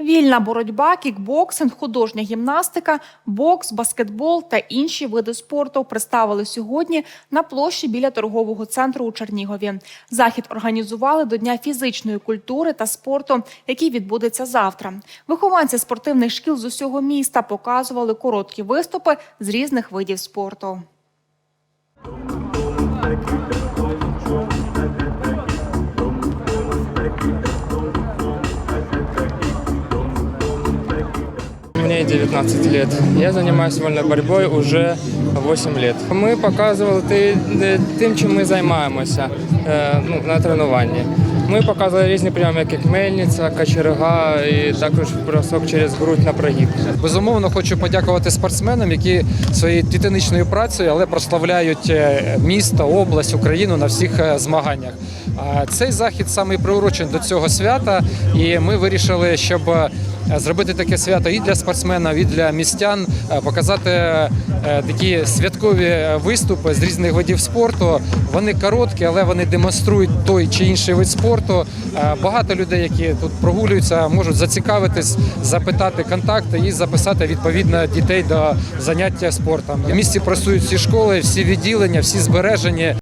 Вільна боротьба, кікбоксинг, художня гімнастика, бокс, баскетбол та інші види спорту представили сьогодні на площі біля торгового центру у Чернігові. Захід організували до Дня фізичної культури та спорту, який відбудеться завтра. Вихованці спортивних шкіл з усього міста показували короткі виступи з різних видів спорту. Мне 19 лет. Я занимаюсь вольной борьбой уже 8 лет. Ми показували тим, чим ми займаємося е, ну, на тренуванні. Ми показували різні прийоми, як мельниця, качерга і також бросок через грудь на прогиб. Безумовно, хочу подякувати спортсменам, які своєю титаничною працею, але прославляють е, місто, область, Україну на всіх е, змаганнях. Цей захід саме приурочений до цього свята, і ми вирішили, щоб е, зробити таке свято і для спортсменів, і для містян, е, показати е, такі святкові виступи з різних видів спорту. Вони короткі, але вони демонструють той чи інший вид спорту. Е, Багато людей, які тут прогулюються, можуть зацікавитись, запитати контакти і записати відповідно дітей до заняття спортом. В місті працюють всі школи, всі відділення, всі збережені.